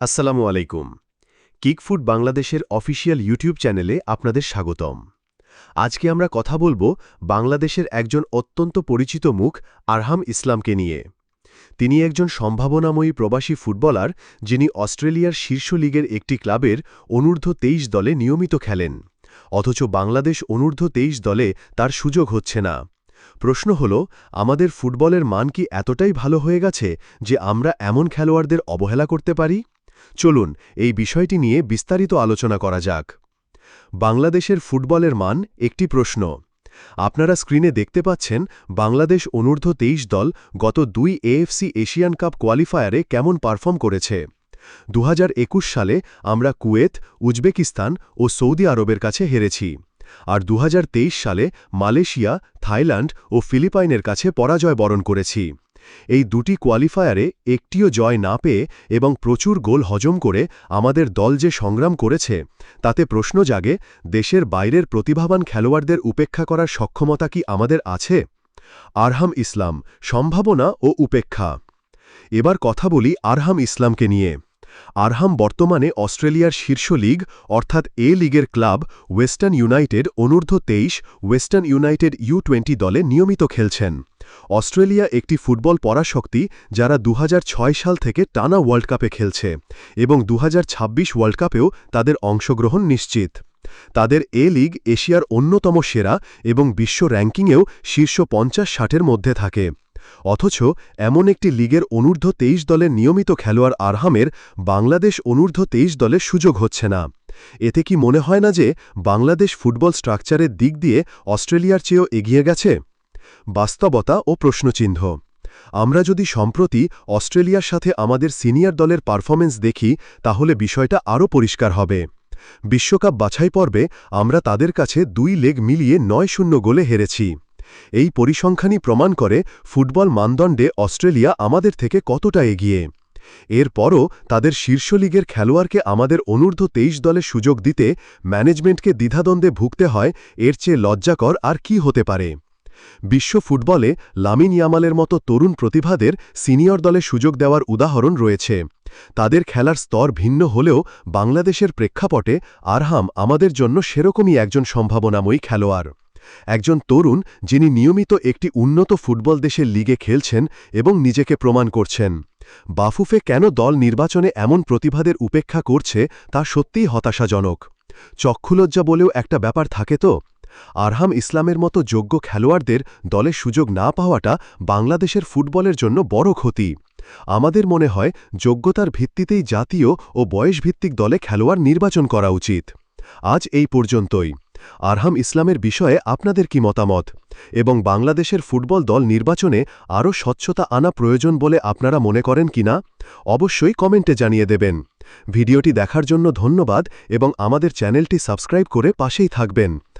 আসসালামু আলাইকুম। কিকফুড বাংলাদেশের অফিসিয়াল ইউটিউব চ্যানেলে আপনাদের স্বাগতম। আজকে আমরা কথা বলব বাংলাদেশের একজন অত্যন্ত পরিচিত মুখ আরহাম ইসলামকে নিয়ে। তিনি একজন সম্ভাবনাময়ী প্রবাসী ফুটবলার যিনি অস্ট্রেলিয়ার শীর্ষ লীগের একটি ক্লাবের অনূর্ধ্ব তেইশ দলে নিয়মিত খেলেন, অথচ বাংলাদেশ অনূর্ধ্ব তেইশ দলে তার সুযোগ হচ্ছে না। প্রশ্ন হল, আমাদের ফুটবলের মান কি এতটাই ভালো হয়ে গেছে যে আমরা এমন খেলোয়াড়দের অবহেলা করতে পারি? চলুন এই বিষয়টি নিয়ে বিস্তারিত আলোচনা করা যাক। বাংলাদেশের ফুটবলের মান একটি প্রশ্ন। আপনারা স্ক্রিনে দেখতে পাচ্ছেন বাংলাদেশ অনূর্ধ্ব তেইশ দল গত দুই এএফসি এশিয়ান কাপ কোয়ালিফায়ারে কেমন পারফর্ম করেছে। দুহাজার একুশ সালে আমরা কুয়েত, উজবেকিস্তান ও সৌদি আরবের কাছে হেরেছি। আর দুহাজার তেইশ সালে মালয়েশিয়া, থাইল্যান্ড ও ফিলিপাইনের কাছে পরাজয় বরণ করেছি। এই দুটি কোয়ালিফায়ারে একটিও জয় না পেয়ে এবং প্রচুর গোল হজম করে আমাদের দল যে সংগ্রাম করেছে, তাতে প্রশ্ন জাগে, দেশের বাইরের প্রতিভাবান খেলোয়াড়দের উপেক্ষা করার সক্ষমতা কি আমাদের আছে? আরহাম ইসলাম, সম্ভাবনা ও উপেক্ষা। এবার কথা বলি আরহাম ইসলামকে নিয়ে। আরহাম বর্তমানে অস্ট্রেলিয়ার শীর্ষ লীগ, অর্থাৎ এ লিগের ক্লাব ওয়েস্টার্ন ইউনাইটেড অনূর্ধ্ব তেইশ, ওয়েস্টার্ন ইউনাইটেড ইউ টোয়েন্টি দলে নিয়মিত খেলছেন। অস্ট্রেলিয়া একটি ফুটবল পরাশক্তি যারা দুহাজার ছয় সাল থেকে টানা ওয়ার্ল্ড কাপে খেলছে এবং দু ওয়ার্ল্ড কাপেও তাদের অংশগ্রহণ নিশ্চিত। তাদের এ লিগ এশিয়ার অন্যতম সেরা এবং বিশ্ব র্যাঙ্কিংয়েও শীর্ষ পঞ্চাশ ষাটের মধ্যে থাকে। অথচ এমন একটি লিগের অনূর্ধ্ব তেইশ দলের নিয়মিত খেলোয়াড় আরহামের বাংলাদেশ অনূর্ধ্ব তেইশ দলের সুযোগ হচ্ছে না। এতে কি মনে হয় না যে বাংলাদেশ ফুটবল স্ট্রাকচারের দিক দিয়ে অস্ট্রেলিয়ার চেয়েও এগিয়ে গেছে? বাস্তবতা ও প্রশ্নচিহ্ন। আমরা যদি সম্প্রতি অস্ট্রেলিয়ার সাথে আমাদের সিনিয়র দলের পারফরমেন্স দেখি, তাহলে বিষয়টা আরও পরিষ্কার হবে। বিশ্বকাপ বাছাই পর্বে আমরা তাদের কাছে দুই লেগ মিলিয়ে নয় শূন্য গোলে হেরেছি। এই পরিসংখ্যানই প্রমাণ করে ফুটবল মানদণ্ডে অস্ট্রেলিয়া আমাদের থেকে কতটা এগিয়ে। এরপরও তাদের শীর্ষ লিগের খেলোয়াড়কে আমাদের অনূর্ধ্ব তেইশ দলে সুযোগ দিতে ম্যানেজমেন্টকে দ্বিধাদ্বন্দ্বে ভুগতে হয়, এর চেয়ে লজ্জাকর আর কি হতে পারে? বিশ্ব ফুটবলে লামিন ইয়ামালের মতো তরুণ প্রতিভাদের সিনিয়র দলে সুযোগ দেওয়ার উদাহরণ রয়েছে। তাদের খেলার স্তর ভিন্ন হলেও বাংলাদেশের প্রেক্ষাপটে আরহাম আমাদের জন্য সেরকমই একজন সম্ভাবনাময়ী খেলোয়াড়। একজন তরুণ যিনি নিয়মিত একটি উন্নত ফুটবল দেশের লিগে খেলছেন এবং নিজেকে প্রমাণ করছেন। বাফুফে কেন দল নির্বাচনে এমন প্রতিভাদের উপেক্ষা করছে তা সত্যিই হতাশাজনক। চক্ষুলজ্জা বলেও একটা ব্যাপার থাকে তো? আরহাম ইসলামের মতো যোগ্য খেলোয়াড়দের দলে সুযোগ না পাওয়াটা বাংলাদেশের ফুটবলের জন্য বড় ক্ষতি। আমাদের মনে হয় যোগ্যতার ভিত্তিতেই জাতীয় ও বয়সভিত্তিক দলে খেলোয়াড় নির্বাচন করা উচিত। আজ এই পর্যন্তই। আরহাম ইসলামের বিষয়ে আপনাদের কি মতামত? এবং বাংলাদেশের ফুটবল দল নির্বাচনে আরও স্বচ্ছতা আনা প্রয়োজন বলে আপনারা মনে করেন কিনা অবশ্যই কমেন্টে জানিয়ে দেবেন। ভিডিওটি দেখার জন্য ধন্যবাদ এবং আমাদের চ্যানেলটি সাবস্ক্রাইব করে পাশেই থাকবেন।